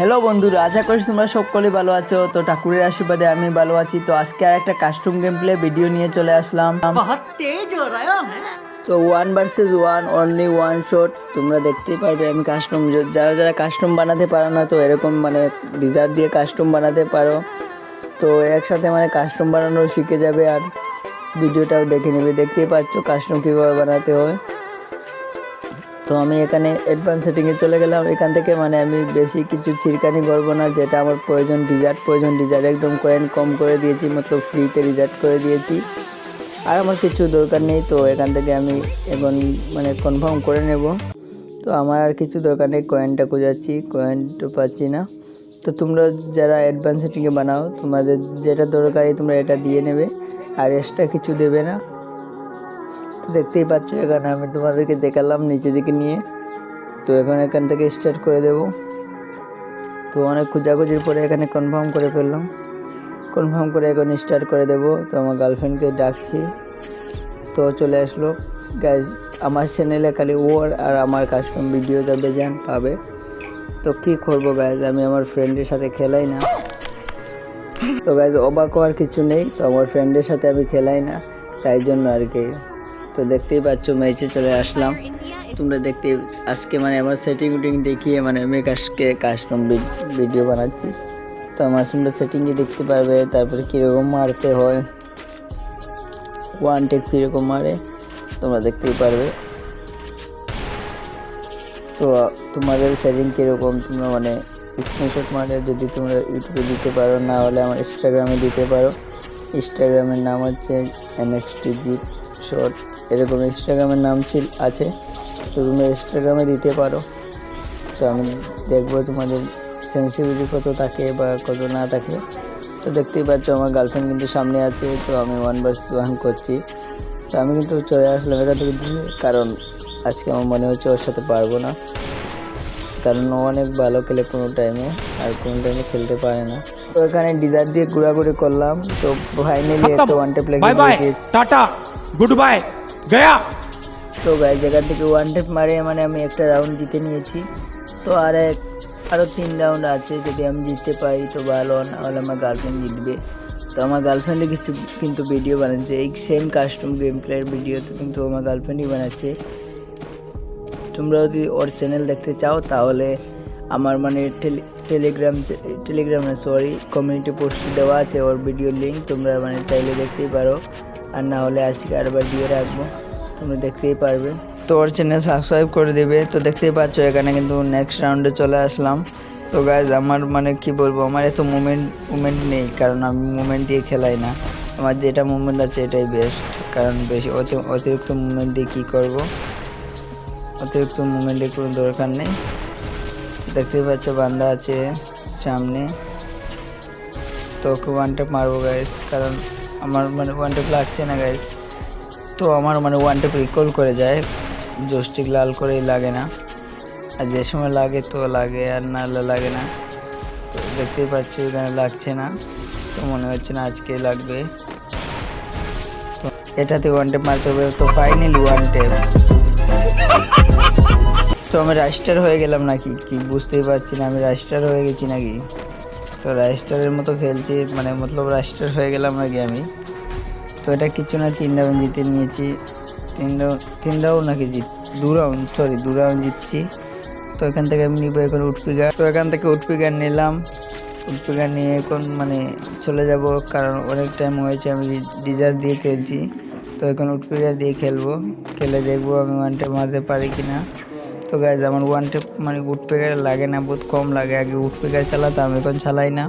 Hello বন্ধুরা আশা করি তোমরা সকলেই ভালো আছো। তো ঠাকুরের আশীর্বাদে আমি ভালো আছি। তো আজকে আর একটা কাস্টম গেম প্লে ভিডিও নিয়ে চলে আসলাম। তো one versus one only one shot তোমরা দেখতেই পারবে আমি কাস্টম যারা যারা কাস্টম বানাতে পারো না তো এরকম মানে রিজার্ভ দিয়ে কাস্টম বানাতে পারো। তো একসাথে মানে কাস্টম বানানো শিখে যাবে আর ভিডিওটাও দেখে নেবে। দেখতেই পাচ্ছ কাস্টম কীভাবে বানাতে হয়। তো আমি এখানে অ্যাডভান্স সেটিংয়ে চলে গেলাম। এখান থেকে মানে আমি বেশি কিছু চিরকানি করব না, যেটা আমার প্রয়োজন ডিজার্ট প্রয়োজন। ডিজার্ট একদম কয়েন কম করে দিয়েছি, মতলব ফ্রিতে রিজার্ট করে দিয়েছি। আর আমার কিছু দরকার নেই, তো এখান থেকে আমি এখন মানে কনফার্ম করে নেব। তো আমার আর কিছু দরকার নেই কয়েনটা খুঁজাচ্ছি কয়েন তো পাচ্ছি না। তো তোমরা যারা অ্যাডভান্স সেটিংয়ে বানাও, তোমাদের যেটা দরকারি তোমরা এটা দিয়ে নেবে। আর এক্সট্রা কিছু দেবে না। তো দেখতেই পাচ্ছ, এখানে আমি তোমাদেরকে দেখালাম নিচে দিকে নিয়ে। তো এখন এখান থেকে স্টার্ট করে দেব। তো অনেক খোঁজাখুঁজির পরে এখানে কনফার্ম করে ফেললাম। কনফার্ম করে এখন স্টার্ট করে দেব। তো আমার গার্লফ্রেন্ডকে ডাকছি। তো চলে আসলো। গ্যাস আমার চ্যানেলে খালি ওর আর আমার কাস্টম ভিডিও যাবে যান পাবে। তো কী করব গ্যাস আমি আমার ফ্রেন্ডের সাথে খেলাই না। তো গ্যাস অবাক হওয়ার কিছু নেই। তো আমার ফ্রেন্ডের সাথে আমি খেলাই না। তাই জন্য আর কি। তো দেখতেই পাচ্ছ, ম্যাচে চলে আসলাম। তোমরা দেখতে, আজকে মানে আমার সেটিং উটিং দেখিয়ে মানে আমি আজকে কাস্টম ভিডিও বানাচ্ছি। তো আমার তোমরা সেটিংয়ে দেখতে পারবে, তারপরে কীরকম মারতে হয় ওয়ান টেক কীরকম মারে, তোমরা দেখতেই পারবে। তো, তোমাদের সেটিং কীরকম, তোমরা মানে স্ক্রিনশট মারে, যদি তোমরা ইউটিউবে দিতে পারো, না হলে আমার ইনস্টাগ্রামে দিতে পারো। ইনস্টাগ্রামের নাম হচ্ছে এনএক্সটি জিপ শর্ট এরকম ইনস্টাগ্রামের নাম ছিল আছে। তো তোমরা ইনস্টাগ্রামে দিতে পারো। তো আমি দেখব তোমাদের সেন্সিটিভিটি কত থাকে বা কত না থাকে। তো দেখতেই পাচ্ছ আমার গার্লফ্রেন্ড কিন্তু সামনে আছে তো আমি ওয়ান বার্স ওয়ান করছি। তো আমি কিন্তু চলে আসলাম এখান থেকে দিয়ে কারণ আজকে আমার মনে হচ্ছে ওর সাথে পারব না। কারণ ও অনেক ভালো খেলে কোনো টাইমে আর কোনো টাইমে খেলতে পারে না। তো এখানে ডিজার দিয়ে ঘোরাঘুরি করলাম তো ফাইনালি একটা ওয়ান টেপ লেগে টাটা গুড বাই গয়া তো গাই জায়গা থেকে ওয়ান টেপ মারে মানে আমি একটা রাউন্ড জিতে নিয়েছি তো আর এক আরও তিন রাউন্ড আছে যদি আমি জিততে পারি তো ভালো নাহলে আমার গার্লফ্রেন্ড জিতবে তো আমার গার্লফ্রেন্ডে কিছু কিন্তু ভিডিও বানাচ্ছে এই same custom game player video তো কিন্তু আমার গার্লফ্রেন্ডই বানাচ্ছে তোমরা যদি ওর চ্যানেল দেখতে চাও তাহলে আমার মানে Telegram Telegram sorry community post দেওয়া আছে ওর ভিডিও লিঙ্ক তোমরা মানে চাইলে দেখতেই পারো আর না হলে আজকে আরবার দিয়ে রাখব। তোমরা দেখতেই পারবে। তো ওর চ্যানেল সাবস্ক্রাইব করে দেবে। তো দেখতেই পাচ্ছ, এখানে কিন্তু নেক্সট রাউন্ডে চলে আসলাম। তো গাইজ আমার মানে কি বলব, আমার এত মুমেন্ট মুমেন্ট নেই। কারণ আমি মুমেন্ট দিয়ে খেলাই না। আমার যেটা মুভমেন্ট আছে, এটাই বেস্ট কারণ বেশি অতি- অতিরিক্ত মুভমেন্ট দিয়ে কী করব? অতিরিক্ত মুভমেন্টের কোনো দরকার নেই। দেখতেই পাচ্ছ, বান্দা আছে সামনে। তো ওকে ওয়ান টেপ মারবো গাইস কারণ আমার মানে ওয়ান টেপ লাগছে না গাইস তো আমার মানে ওয়ান টেপ রিকল করে যায়। জোস্টিক লাল করেই লাগে না। আর যে সময় লাগে তো লাগে, আর না লাগে না। তো দেখতেই পাচ্ছি, এখানে লাগছে না। তো মনে হচ্ছে না আজকে লাগবে। তো এটাতে ওয়ান টেপ মারতে হবে, তো ফাইনালি ওয়ান টেপ তো আমি রাইস্টার হয়ে গেলাম নাকি? কি বুঝতেই পারছি না, আমি রাইস্টার হয়ে গেছি নাকি? তো রাইস্টারের মতো খেলছি মানে মতলব রাইস্টার হয়ে গেলাম নাকি আমি। তো এটা কিছু না, তিন রাউন্ড জিতে নিয়েছি। তিন রাউন্ড তিন রাউন্ড নাকি জিত, দু রাউন্ড সরি দু রাউন্ড জিতছি। তো এখান থেকে আমি নিব এখন উঠপিগার তো এখান থেকে উঠপিগার নিলাম। উঠপিগার নিয়ে এখন মানে চলে যাব, কারণ অনেক টাইম হয়েছে, আমি ডিজার দিয়ে খেলছি। তো এখন উঠপিগার দিয়ে খেলব। খেলে দেখব আমি ওয়ান টেপ মারতে পারি কি না তো গাইজ আমার ওয়ান টেপ মানে উঠপিগার লাগে না, বহুত কম লাগে। আগে উঠপিগার চালাতাম, এখন চালাই না।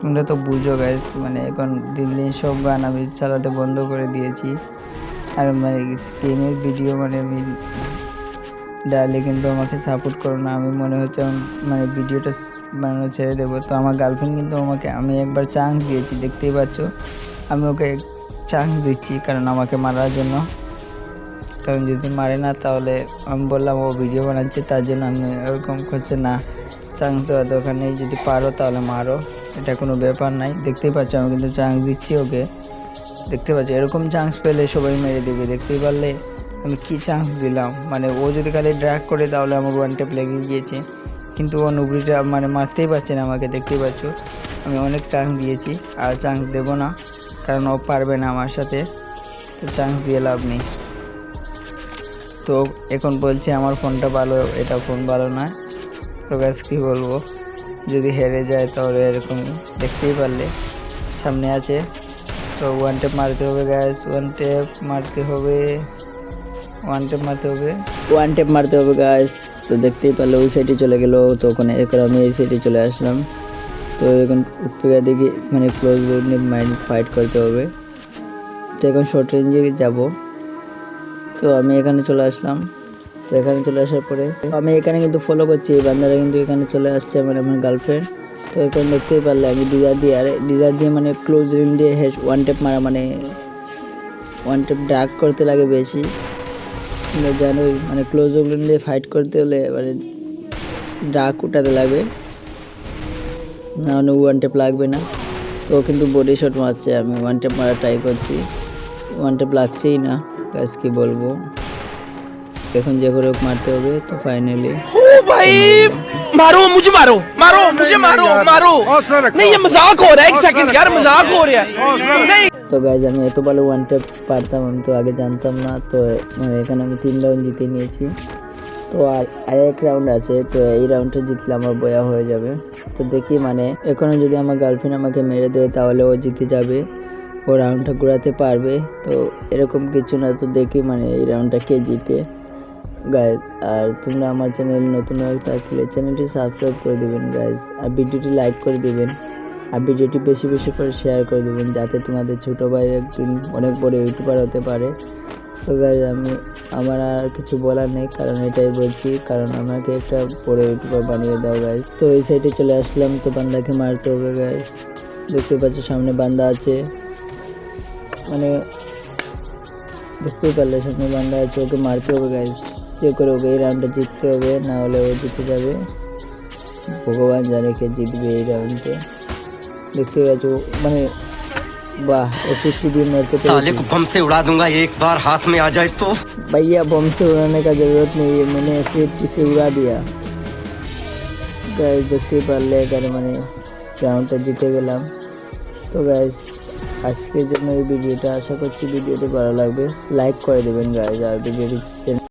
তোমরা তো বুঝো গাইজ মানে এখন দিন দিন সব গান আমি চালাতে বন্ধ করে দিয়েছি। আর মানে গেমের ভিডিও মানে আমি ডালে কিন্তু আমাকে সাপোর্ট করো না। আমি মনে হচ্ছে মানে ভিডিওটা বানানো ছেড়ে দেবো। তো আমার গার্লফ্রেন্ড কিন্তু আমাকে, আমি একবার চান্স দিয়েছি, দেখতেই পাচ্ছ। আমি ওকে চান্স দিচ্ছি, কারণ আমাকে মারার জন্য। কারণ যদি মারে না, তাহলে আমি বললাম ও ভিডিও বানাচ্ছে, তার জন্য আমি ওরকম করছে না। চান্স দেওয়ার দরকার নেই যদি পারো তাহলে মারো। এটা কোনো ব্যাপার নাই। দেখতেই পাচ্ছ, আমি কিন্তু চান্স দিচ্ছি ওকে। দেখতে পাচ্ছ, এরকম চান্স পেলে সবাই মেরে দেবে। দেখতেই পারলে আমি কি চান্স দিলাম? মানে ও যদি খালি ড্র্যাগ করে, তাহলে আমার ওয়ান টেপ লেগে গিয়েছে। কিন্তু ও নুবড়িটা মানে মারতেই পারছে না আমাকে, দেখতেই পাচ্ছ। আমি অনেক চান্স দিয়েছি, আর চান্স দেবো না, কারণ ও পারবে না আমার সাথে। তো চান্স দিয়ে লাভ নেই। তো এখন বলছে আমার ফোনটা ভালো, এটা ফোন ভালো না তো গ্যাস কী বলব? যদি হেরে যায় তাহলে এরকমই দেখতেই পারলে। সামনে আছে। তো ওয়ান টেপ মারতে হবে গ্যাস ওয়ান টেপ মারতে হবে। ওয়ান টেপ মারতে হবে। ওয়ান টেপ মারতে হবে গ্যাস তো দেখতেই পারলে ওই সাইডে চলে গেল। তো ওখানে এখন আমি এই সাইডে চলে আসলাম। তো এখন উপরে দিকে মানে ক্লোজ রোড নিয়ে মাইন্ড ফাইট করতে হবে। তো এখন শর্ট রেঞ্জে যাব। তো আমি এখানে চলে আসলাম। তো এখানে চলে আসার পরে আমি এখানে কিন্তু ফলো করছি, এই বান্দারা কিন্তু এখানে চলে আসছে আমার আমার গার্লফ্রেন্ড তো এখন দেখতেই পারলে আমি ডিজার দিয়ে, আরে ডিজার দিয়ে মানে ক্লোজ রেঞ্জ দিয়ে হ্যাশ ওয়ান টেপ মারা মানে ওয়ান টেপ ডাক করতে লাগে বেশি। তোমরা জানোই মানে ক্লোজ রিম দিয়ে ফাইট করতে হলে মানে ডাক উঠাতে লাগবে না মানে ওয়ান টেপ লাগবে না। তো কিন্তু বডি শট মারছে, আমি ওয়ান টেপ মারা ট্রাই করছি। ওয়ান টেপ লাগছেই না। গাছ কি বলবো এখন যে করে হোক মারতে হবে তো ফাইনালি ओ भाई मारो मुझे मारो मारो मुझे मारो मारो नहीं ये मजाक हो रहा है एक सेकंड यार मजाक हो रहा है नहीं তো গাইজ আমি এত ভালো ওয়ান টেপ পারতাম আমি তো আগে জানতাম না তো মানে এখানে আমি তিন রাউন্ড জিতে নিয়েছি তো আর আরেক রাউন্ড আছে তো এই রাউন্ডটা জিতলে আমার বয়া হয়ে যাবে তো দেখি মানে এখনও যদি আমার গার্লফ্রেন্ড আমাকে মেরে দেয় তাহলে ও জিতে যাবে ও রাউন্ডটা ঘোরাতে পারবে। তো এরকম কিছু না তো দেখি মানে এই রাউন্ডটা কে জিতে। গাইজ আর তোমরা আমার চ্যানেল নতুন হয়ে থাকলে চ্যানেলটি সাবস্ক্রাইব করে দেবেন গাইজ আর ভিডিওটি লাইক করে দেবেন। আর ভিডিওটি বেশি বেশি করে শেয়ার করে দেবেন, যাতে তোমাদের ছোটো ভাই একদিন অনেক বড় ইউটিউবার হতে পারে। তো গাইজ আমি, আমার আর কিছু বলার নেই, কারণ এটাই বলছি। কারণ আমাকে একটা বড় ইউটিউবার বানিয়ে দাও গাইজ তো এই সাইডে চলে আসলাম, তো বান্দাকে মারতে হবে গাইজ দেখতে পাচ্ছ সামনে বান্দা আছে। মানে দেখতেই পারলে সামনে বান্দা আছে ওকে মারতে হবে গাইজ যে করে ওকে এই রাউন্ডটা জিততে হবে না হলে ও জিতে যাবে ভগবান জানে কে জিতবে এই রাউন্ডে দেখতে পাচ্ছ মানে বাহ এসিস্টি দিয়ে মারতে साले পেরেছি को बम से उड़ा दूंगा एक बार हाथ में आ जाए तो भैया बम से उड़ाने का जरूरत नहीं है मैंने सेफ्टी से उड़ा दिया গ্যাস দেখতেই পারলে এখানে মানে রাউন্ডটা জিতে গেলাম তো গ্যাস আজকের জন্য এই ভিডিওটা। আশা করছি ভিডিওটি ভালো লাগবে। লাইক করে দেবেন গাইজ আর ভিডিওটি